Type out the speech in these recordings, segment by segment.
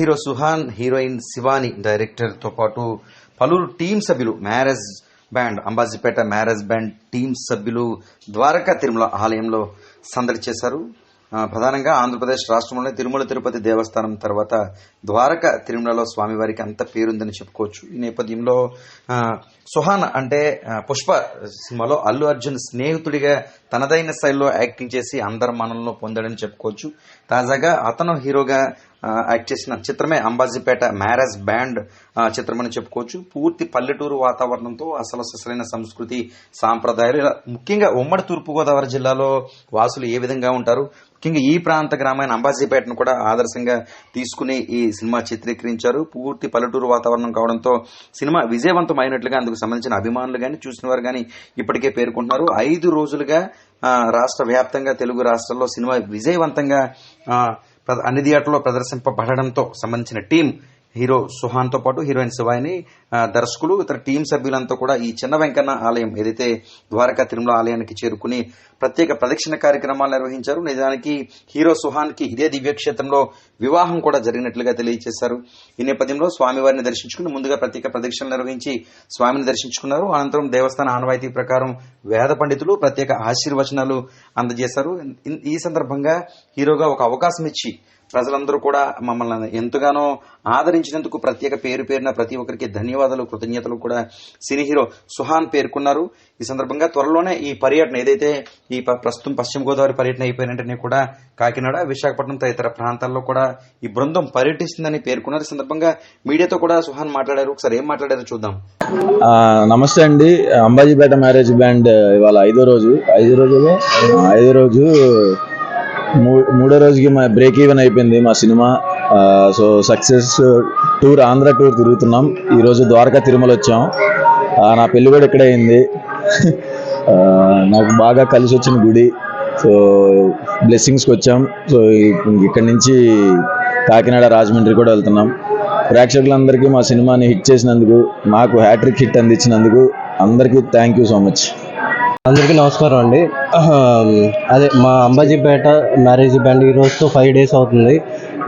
Hero Suhan heroine Shivani డైరెక్టర్తో పాటు పలువురు టీం సభ్యులు marriage band Ambajipeta marriage band team సభ్యులు ద్వారకా తిరుమల ఆలయంలో సందడి చేశారు. ప్రధానంగా ఆంధ్రప్రదేశ్ రాష్ట్రంలోని తిరుమల తిరుపతి దేవస్థానం తర్వాత ద్వారక తిరుమలలో స్వామివారికి అంత పేరుందని చెప్పుకోవచ్చు. ఈ నేపథ్యంలో సుహాన్ అంటే పుష్ప సినిమాలో అల్లు అర్జున్ స్నేహితుడిగా తనదైన శైలిలో యాక్టింగ్ చేసి అందరి మనల్లో పొందాడని చెప్పుకోవచ్చు. తాజాగా అతను హీరోగా యాక్ట్ చేసిన చిత్రమే అంబాజీపేట మ్యారేజ్ బ్యాండ్ చిత్రమని చెప్పుకోవచ్చు. పూర్తి పల్లెటూరు వాతావరణంతో అసలు అసలైన సంస్కృతి సాంప్రదాయాలు ఇలా ముఖ్యంగా ఉమ్మడి తూర్పుగోదావరి జిల్లాలో వాసులు ఏ విధంగా ఉంటారు? ముఖ్యంగా ఈ ప్రాంత గ్రామైన అంబాజీపేటను కూడా ఆదర్శంగా తీసుకుని ఈ సినిమా చిత్రీకరించారు. పూర్తి పల్లెటూరు వాతావరణం కావడంతో సినిమా విజయవంతం అయినట్లుగా అందుకు సంబంధించిన అభిమానులు కానీ చూసిన వారు కానీ ఇప్పటికే పేర్కొంటున్నారు. ఐదు రోజులుగా రాష్ట్ర వ్యాప్తంగా తెలుగు రాష్ట్రాల్లో సినిమా విజయవంతంగా అన్ని థియేటర్లో ప్రదర్శింపబడడంతో సంబంధించిన టీం హీరో సుహాన్తో పాటు హీరోయిన్ శివాయిని దర్శకులు ఇతర టీం సభ్యులంతా కూడా ఈ చిన్న వెంకన్న ఆలయం ఏదైతే ద్వారకా తిరుమల ఆలయానికి చేరుకుని ప్రత్యేక ప్రదక్షిణ కార్యక్రమాలు నిర్వహించారు. నిజానికి హీరో సుహాన్కి ఇదే దివ్యక్షేత్రంలో వివాహం కూడా జరిగినట్లుగా తెలియజేశారు. ఈ నేపథ్యంలో స్వామివారిని దర్శించుకుని ముందుగా ప్రత్యేక ప్రదక్షిణలు నిర్వహించి స్వామిని దర్శించుకున్నారు. అనంతరం దేవస్థాన ఆనవాయితీ ప్రకారం వేద పండితులు ప్రత్యేక ఆశీర్వచనాలు అందజేశారు. ఈ సందర్భంగా హీరోగా ఒక అవకాశం ఇచ్చి ప్రజలందరూ కూడా మమ్మల్ని ఎంతగానో ఆదరించినందుకు ప్రత్యేక పేరు పేరున ప్రతి ఒక్కరికి ధన్యవాదాలు కృతజ్ఞతలు కూడా. సినీ హీరో సుహాన్ పేర్కొన్నారు. ఈ సందర్భంగా త్వరలోనే ఈ పర్యటన ఏదైతే ఈ ప్రస్తుతం పశ్చిమ గోదావరి పర్యటన అయిపోయిన కూడా కాకినాడ విశాఖపట్నం తదితర ప్రాంతాల్లో కూడా ఈ బృందం పర్యటిస్తుందని పేర్కొన్నారు. ఈ సందర్భంగా మీడియాతో కూడా సుహాన్ మాట్లాడారు. ఒకసారి ఏం మాట్లాడారో చూద్దాం. నమస్తే అండి. అంబాజీపేట మ్యారేజ్ బ్యాండ్ ఇవాళ ఐదో రోజు. ఐదో రోజులో ఐదో రోజు మూడో రోజుకి మా బ్రేక్ ఈవెన్ అయిపోయింది మా cinema. So success tour Andhra tour తిరుగుతున్నాం. ఈరోజు ద్వారకా తిరుమల వచ్చాం. నా పెళ్ళి కూడా ఇక్కడే అయింది. నాకు బాగా కలిసి వచ్చిన గుడి. సో బ్లెస్సింగ్స్కి వచ్చాం. సో ఇక్కడి నుంచి కాకినాడ రాజమండ్రి కూడా వెళ్తున్నాం. ప్రేక్షకులందరికీ మా సినిమాని హిట్ చేసినందుకు మాకు హ్యాట్రిక్ హిట్ అందించినందుకు అందరికీ థ్యాంక్ యూ సో మచ్ అందరికీ నమస్కారం అండి. అదే మా అంబాజీపేట మ్యారేజ్ బ్యాండ్ ఈ రోజుతో ఫైవ్ డేస్ అవుతుంది.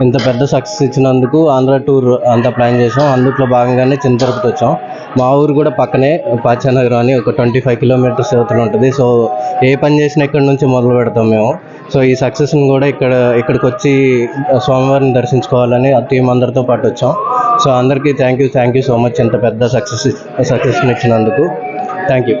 ఇంత పెద్ద సక్సెస్ ఇచ్చినందుకు ఆంధ్ర టూర్ అంతా ప్లాన్ చేసాం. అందులో భాగంగానే చిన్న తిరుపతి వచ్చాం. మా ఊరు కూడా పక్కనే పాచానగరం అని ఒక ట్వంటీ ఫైవ్ కిలోమీటర్స్ అవతల ఉంటుంది. సో ఏ పని చేసినా ఇక్కడ నుంచి మొదలు పెడతాం మేము. సో ఈ సక్సెస్ని కూడా ఇక్కడ ఇక్కడికి వచ్చి స్వామివారిని దర్శించుకోవాలని టీం అందరితో పాటు వచ్చాం. సో అందరికీ thank you thank you so much ఇంత పెద్ద సక్సెస్ సక్సెస్ని ఇచ్చినందుకు. Thank you